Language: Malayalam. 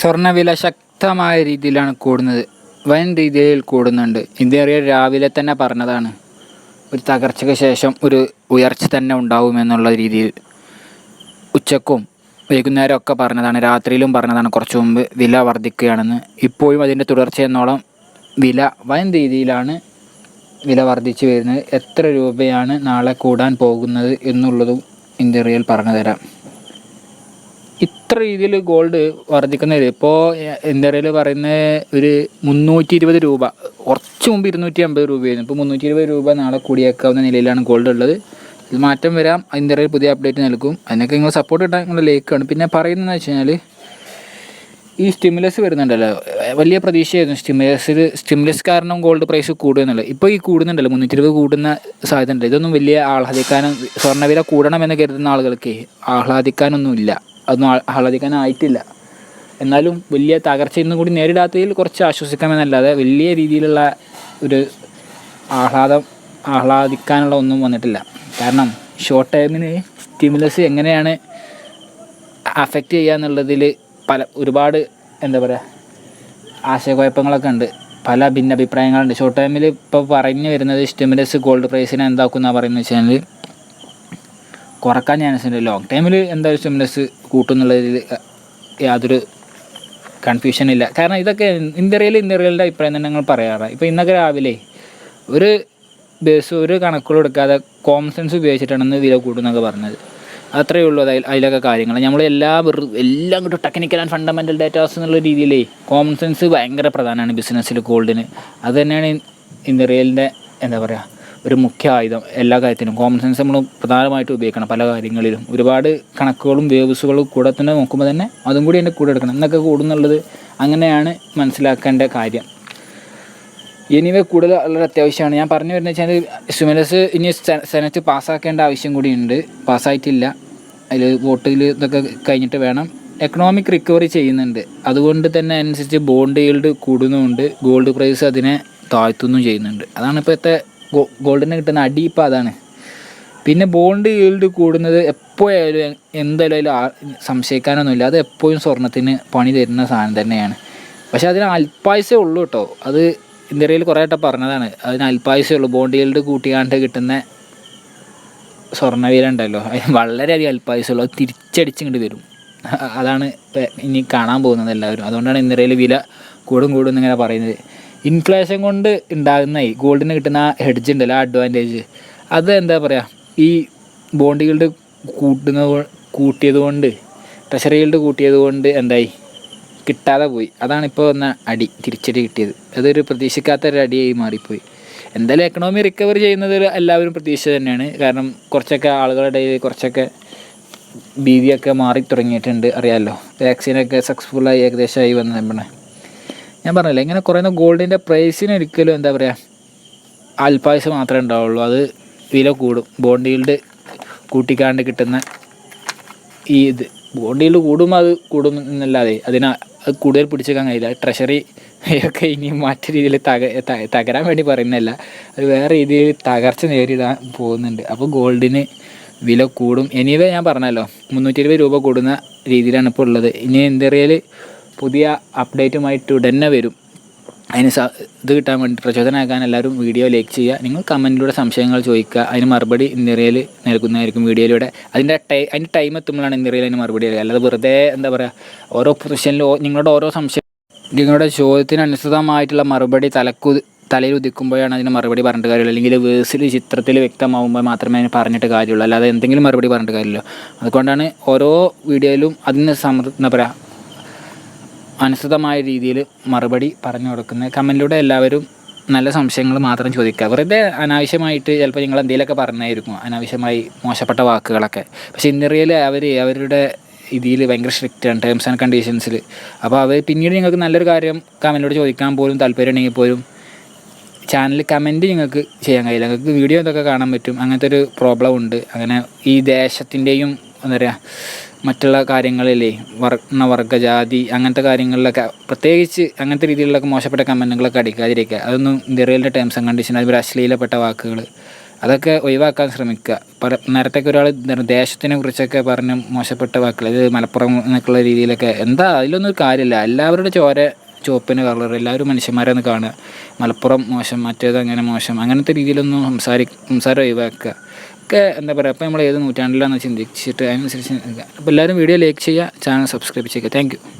സ്വർണവില ശക്തമായ രീതിയിലാണ് കൂടുന്നത്. വൻ രീതിയിൽ കൂടുന്നുണ്ട്. ഇന്ത്യ രാവിലെ തന്നെ പറഞ്ഞതാണ് ഒരു തകർച്ചയ്ക്ക് ശേഷം ഒരു ഉയർച്ച തന്നെ ഉണ്ടാവുമെന്നുള്ള രീതിയിൽ. ഉച്ചക്കും വൈകുന്നേരം ഒക്കെ പറഞ്ഞതാണ് രാത്രിയിലും പറഞ്ഞതാണ് കുറച്ച് മുമ്പ് വില വർദ്ധിക്കുകയാണെന്ന് ഇപ്പോഴും അതിന്റെ തുടർച്ചയെന്നോളം വില വൻ രീതിയിലാണ് വില വർദ്ധിച്ചു വരുന്നത്. എത്ര രൂപയാണ് നാളെ കൂടാൻ പോകുന്നത് എന്നുള്ളതും ഇന്ത്യ റിയൽ പറഞ്ഞു തരാം ഇത്ര രീതിയിൽ ഗോൾഡ് വർദ്ധിക്കുന്നത് ഇപ്പോൾ ഇന്ത്യയിൽ പറയുന്ന ഒരു മുന്നൂറ്റി ഇരുപത് രൂപ. കുറച്ച് മുമ്പ് ഇരുന്നൂറ്റി അമ്പത് രൂപയായിരുന്നു. ഇപ്പോൾ മുന്നൂറ്റി ഇരുപത് രൂപ നാളെ കൂടിയേക്കാവുന്ന നിലയിലാണ് ഗോൾഡ് ഉള്ളത്. ഇത് മാറ്റം വരാം. ഇന്ത്യയിൽ പുതിയ അപ്ഡേറ്റ് നൽകും. അതിനൊക്കെ നിങ്ങൾ സപ്പോർട്ട് ഇട്ടാൽ നിങ്ങളുടെ ലേക്കാണ് പിന്നെ പറയുന്നതെന്ന് വെച്ച് കഴിഞ്ഞാൽ ഈ സ്റ്റിമുലസ് വരുന്നുണ്ടല്ലോ. വലിയ പ്രതീക്ഷയായിരുന്നു സ്റ്റിമുലസിൽ സ്റ്റിമുലസ് കാരണം ഗോൾഡ് പ്രൈസ് കൂടുമെന്നുള്ളത്. ഇപ്പോൾ ഈ കൂടുന്നുണ്ടല്ലോ. മുന്നൂറ്റി ഇരുപത് കൂടുന്ന സാധ്യത ഉണ്ട് ഇതൊന്നും വലിയ ആഹ്ലാദിക്കാനും സ്വർണവില കൂടണമെന്ന് കരുതുന്ന ആളുകൾക്ക് ആഹ്ലാദിക്കാനൊന്നുമില്ല. അതൊന്നും ആഹ്ലാദിക്കാനായിട്ടില്ല. എന്നാലും വലിയ തകർച്ച ഇന്നും കൂടി നേരിടാത്തതിൽ കുറച്ച് ആശ്വസിക്കാമെന്നല്ലാതെ വലിയ രീതിയിലുള്ള ഒരു ആഹ്ലാദം ആഹ്ലാദിക്കാനുള്ള ഒന്നും വന്നിട്ടില്ല. കാരണം ഷോർട്ട് ടൈമിന് സ്റ്റിമുലസ് എങ്ങനെയാണ് അഫക്റ്റ് ചെയ്യുക എന്നുള്ളതിൽ പല ഒരുപാട് എന്താ പറയുക ആശയക്കുഴപ്പങ്ങളൊക്കെ ഉണ്ട്. പല ഭിന്നഭിപ്രായങ്ങളുണ്ട്. ഷോർട്ട് ടൈമിൽ ഇപ്പോൾ പറഞ്ഞു വരുന്നത് സ്റ്റിമുലസ് ഗോൾഡ് പ്രൈസിനെ എന്താക്കും എന്നാണ് പറയുന്നത് വെച്ചാൽ കുറയ്ക്കാൻ ചാൻസ് ഉണ്ട് ലോങ് ടൈമിൽ എന്തായാലും സ്റ്റിമുലസ് കൂട്ടുന്നുള്ളതിൽ യാതൊരു കൺഫ്യൂഷൻ ഇല്ല. കാരണം ഇതൊക്കെ ഇന്ത്യയിൽ ഇന്ത്യകളുടെ അഭിപ്രായം തന്നെ ഞങ്ങൾ പറയാറ്. ഇപ്പോൾ ഇന്നൊക്കെ രാവിലെ ഒരു ബേസ് ഒരു കണക്കുകൾ എടുക്കാതെ കോമൺ സെൻസ് ഉപയോഗിച്ചിട്ടാണ് ഇന്ന് വില കൂടുന്നൊക്കെ പറഞ്ഞത്. അത്രയേ ഉള്ളൂ അതിൽ അതിലൊക്കെ കാര്യങ്ങൾ. നമ്മൾ എല്ലാ എല്ലാം അങ്ങോട്ട് ടെക്നിക്കൽ ആൻഡ് ഫണ്ടമെന്റൽ ഡേറ്റാസ് എന്നുള്ള രീതിയിലേ കോമൺ സെൻസ് ഭയങ്കര പ്രധാനമാണ് ബിസിനസ്സിൽ ഗോൾഡിന് അത് തന്നെയാണ് ഇന്ത്യറിയലിന്റെ എന്താ പറയുക ഒരു മുഖ്യ ആയുധം എല്ലാ കാര്യത്തിനും. കോമൺ സെൻസ് നമ്മൾ പ്രധാനമായിട്ട് ഉപയോഗിക്കണം പല കാര്യങ്ങളിലും. ഒരുപാട് കണക്കുകളും വേവ്സുകളും കൂടെ തന്നെ നോക്കുമ്പോൾ തന്നെ അതും കൂടി എന്റെ കൂടെ എടുക്കണം. എന്നൊക്കെ കൂടുന്നുള്ളത് അങ്ങനെയാണ് മനസ്സിലാക്കേണ്ട കാര്യം. എനിവേ കൂടുതൽ വളരെ അത്യാവശ്യമാണ്. ഞാൻ പറഞ്ഞു വരുന്നത് വെച്ചാൽ സുമലസ് ഇനി സെനറ്റ് പാസ്സാക്കേണ്ട ആവശ്യം കൂടിയുണ്ട് പാസ്സായിട്ടില്ല. അതിൽ വോട്ടിൽ ഇതൊക്കെ കഴിഞ്ഞിട്ട് വേണം. എക്കണോമിക് റിക്കവറി ചെയ്യുന്നുണ്ട്. അതുകൊണ്ട് തന്നെ അനുസരിച്ച് ബോണ്ട് ഈൽഡ് കൂടുന്നുമുണ്ട് ഗോൾഡ് പ്രൈസ് അതിനെ താഴ്ത്തുന്നു ചെയ്യുന്നുണ്ട്. അതാണ് ഇപ്പോഴത്തെ ഗോൾഡിന് കിട്ടുന്ന അടി ഇപ്പോൾ അതാണ്. പിന്നെ ബോണ്ട് ഈൽഡ് കൂടുന്നത് എപ്പോഴായാലും എന്തായാലും സംശയിക്കാനൊന്നുമില്ല. അത് എപ്പോഴും സ്വർണത്തിന് പണി തരുന്ന സാധനം തന്നെയാണ്. പക്ഷെ അതിന് അൽപ്പായസേ ഉള്ളൂ കേട്ടോ അത് ഇന്ത്യയിൽ കുറേ വട്ടം പറഞ്ഞതാണ്. അതിന് അൽപ്പായസേ ഉള്ളൂ. ബോണ്ട് ഈൽഡ് കൂട്ടിയാണ്ട് കിട്ടുന്ന സ്വർണവില ഉണ്ടല്ലോ. വളരെയധികം അല്പായുസേ ഉള്ളൂ. അത് തിരിച്ചടിച്ചിങ്ങോട്ട് വരും. അതാണ് ഇപ്പം ഇനി കാണാൻ പോകുന്നത് എല്ലാവരും. അതുകൊണ്ടാണ് ഇന്ത്യയിൽ വില കൂടും കൂടും എന്നിങ്ങനെ പറയുന്നത്. ഇൻഫ്ലേഷൻ കൊണ്ട് ഉണ്ടാകുന്ന ഈ ഗോൾഡിന് കിട്ടുന്ന ആ ഹെഡ്ജ് ഉണ്ടല്ലോ ആ അഡ്വാന്റേജ് അത് എന്താ പറയുക ഈ ബോണ്ട് ഈൽഡ് കൂട്ടുന്ന കൂട്ടിയത് കൊണ്ട് ട്രഷറി ഈൽഡ് കൂട്ടിയത് കൊണ്ട് എന്തായി? കിട്ടാതെ പോയി. അതാണ് ഇപ്പോൾ വന്ന അടി തിരിച്ചടി കിട്ടിയത്. അതൊരു പ്രതീക്ഷിക്കാത്ത ഒരു അടിയായി മാറിപ്പോയി. എന്തായാലും എക്കണോമി റിക്കവർ ചെയ്യുന്നത് എല്ലാവരും പ്രതീക്ഷ തന്നെയാണ്. കാരണം കുറച്ചൊക്കെ ആളുകളുടെ ഇടയിൽ കുറച്ചൊക്കെ ഭീതിയൊക്കെ മാറി തുടങ്ങിയിട്ടുണ്ട്. അറിയാമല്ലോ വാക്സിനൊക്കെ സക്സസ്ഫുള്ളായി ഏകദേശമായി വന്ന നമ്മളെ ഞാൻ പറഞ്ഞില്ലേ ഇങ്ങനെ കുറയുന്ന ഗോൾഡിന്റെ പ്രൈസിന് ഒരിക്കലും എന്താ പറയുക അൽപായസ് മാത്രമേ ഉണ്ടാവുള്ളൂ. അത് വില കൂടും. ബോണ്ട് ഈൽഡ് കൂട്ടിക്കാണ്ട് കിട്ടുന്ന ഈ ഇത്. ബോണ്ടിയിൽ കൂടുമ്പോൾ അത് കൂടും എന്നല്ലാതെ അതിന് അത് കൂടുതൽ പിടിച്ചേക്കാൻ കഴിയില്ല. ട്രഷറി ഒക്കെ ഇനി മറ്റു രീതിയിൽ തക തകരാൻ വേണ്ടി പറയുന്നതല്ല. അത് വേറെ രീതിയിൽ തകർച്ച നേരിടാൻ പോകുന്നുണ്ട്. അപ്പോൾ ഗോൾഡിന് വില കൂടും. എനിവേ ഞാൻ പറഞ്ഞല്ലോ മുന്നൂറ്റി ഇരുപത് രൂപ കൂടുന്ന രീതിയിലാണ് ഇപ്പോൾ ഉള്ളത്. ഇനി എന്തറിയാൽ പുതിയ അപ്ഡേറ്റുമായിട്ട് ഉടനെ വരും. അതിന് സ ഇത് കിട്ടാൻ വേണ്ടി പ്രചോദനമാക്കാൻ എല്ലാവരും വീഡിയോ ലൈക്ക് ചെയ്യുക. നിങ്ങൾ കമന്റിലൂടെ സംശയങ്ങൾ ചോദിക്കുക. അതിന് മറുപടി ഇന്ത്യയിൽ നൽകുന്നതായിരിക്കും വീഡിയോയിലൂടെ. അതിന്റെ ടൈ അതിന്റെ ടൈം എത്തുമ്പോഴാണ് ഇന്ത്യയിൽ അതിന് മറുപടി നൽകുക. അല്ലാതെ വെറുതെ എന്താ പറയുക ഓരോ പൊസിഷനിലും നിങ്ങളുടെ ഓരോ സംശയം നിങ്ങളുടെ ചോദ്യത്തിനനുസൃതമായിട്ടുള്ള മറുപടി തലക്കു തലയിൽ ഉദിക്കുമ്പോഴാണ് അതിന് മറുപടി പറഞ്ഞിട്ട് കാര്യമുള്ളൂ. അല്ലെങ്കിൽ വേഴ്സിൽ ചിത്രത്തിൽ വ്യക്തമാകുമ്പോൾ മാത്രമേ അതിന് പറഞ്ഞിട്ട് കാര്യമുള്ളൂ. അല്ലാതെ എന്തെങ്കിലും മറുപടി പറഞ്ഞിട്ട് കാര്യമില്ല. അതുകൊണ്ടാണ് ഓരോ വീഡിയോയിലും അതിന് സമൃദ്ധ എന്താ പറയുക അനുസൃതമായ രീതിയിൽ മറുപടി പറഞ്ഞു കൊടുക്കുന്നത്. കമന്റിലൂടെ എല്ലാവരും നല്ല സംശയങ്ങൾ മാത്രം ചോദിക്കുക. വെറുതെ അനാവശ്യമായിട്ട് ചിലപ്പോൾ നിങ്ങൾ എന്തെങ്കിലുമൊക്കെ പറഞ്ഞായിരിക്കും. അനാവശ്യമായി മോശപ്പെട്ട വാക്കുകളൊക്കെ. പക്ഷേ ഇന്നറിയൽ അവർ അവരുടെ ഇതിൽ ഭയങ്കര സ്ട്രിക്റ്റ് ആണ്. ടേംസ് ആൻഡ് കണ്ടീഷൻസിൽ അപ്പോൾ അവർ പിന്നീട് നിങ്ങൾക്ക് നല്ലൊരു കാര്യം കമന്റിലൂടെ ചോദിക്കാൻ പോലും താല്പര്യമുണ്ടെങ്കിൽ പോലും ചാനൽ കമന്റ് നിങ്ങൾക്ക് ചെയ്യാൻ കഴിയില്ല. നിങ്ങൾക്ക് വീഡിയോ ഇതൊക്കെ കാണാൻ പറ്റും. അങ്ങനത്തെ ഒരു പ്രോബ്ലം ഉണ്ട്. അങ്ങനെ ഈ ദേശത്തിന്റെയും എന്താ പറയുക മറ്റുള്ള കാര്യങ്ങളിലേ വർണ വർഗ ജാതി അങ്ങനത്തെ കാര്യങ്ങളിലൊക്കെ പ്രത്യേകിച്ച് അങ്ങനത്തെ രീതിയിലുള്ള മോശപ്പെട്ട കമന്റുകളൊക്കെ അടിക്കാതിരിക്കുക. അതൊന്നും ഇന്ത്യയിലെ ടേംസ് ആൻഡ് കണ്ടീഷൻ അതുപോലെ അശ്ലീലപ്പെട്ട വാക്കുകൾ അതൊക്കെ ഒഴിവാക്കാൻ ശ്രമിക്കുക. പല നേരത്തേക്ക് ഒരാൾ ദേശത്തിനെ കുറിച്ചൊക്കെ പറഞ്ഞ് മോശപ്പെട്ട വാക്കുകൾ ഇത് മലപ്പുറം എന്നൊക്കെയുള്ള രീതിയിലൊക്കെ എന്താ അതിലൊന്നും കാര്യമില്ല. എല്ലാവരുടെ ചോര ചുവപ്പിന് കളർ എല്ലാവരും മനുഷ്യന്മാരെന്ന് കാണുക. മലപ്പുറം മോശം മറ്റേത് അങ്ങനെ മോശം അങ്ങനത്തെ രീതിയിലൊന്നും സംസാരി സംസാരം ഒഴിവാക്കുക. ഒക്കെ എന്താ പറയുക അപ്പോൾ നമ്മൾ ഏത് നൂറ്റാണ്ടിലാണെന്ന് ചിന്തിച്ചിട്ട് അതിനനുസരിച്ച് അപ്പോൾ എല്ലാവരും വീഡിയോ ലൈക്ക് ചെയ്യുക ചാനൽ സബ്സ്ക്രൈബ് ചെയ്യുക. താങ്ക്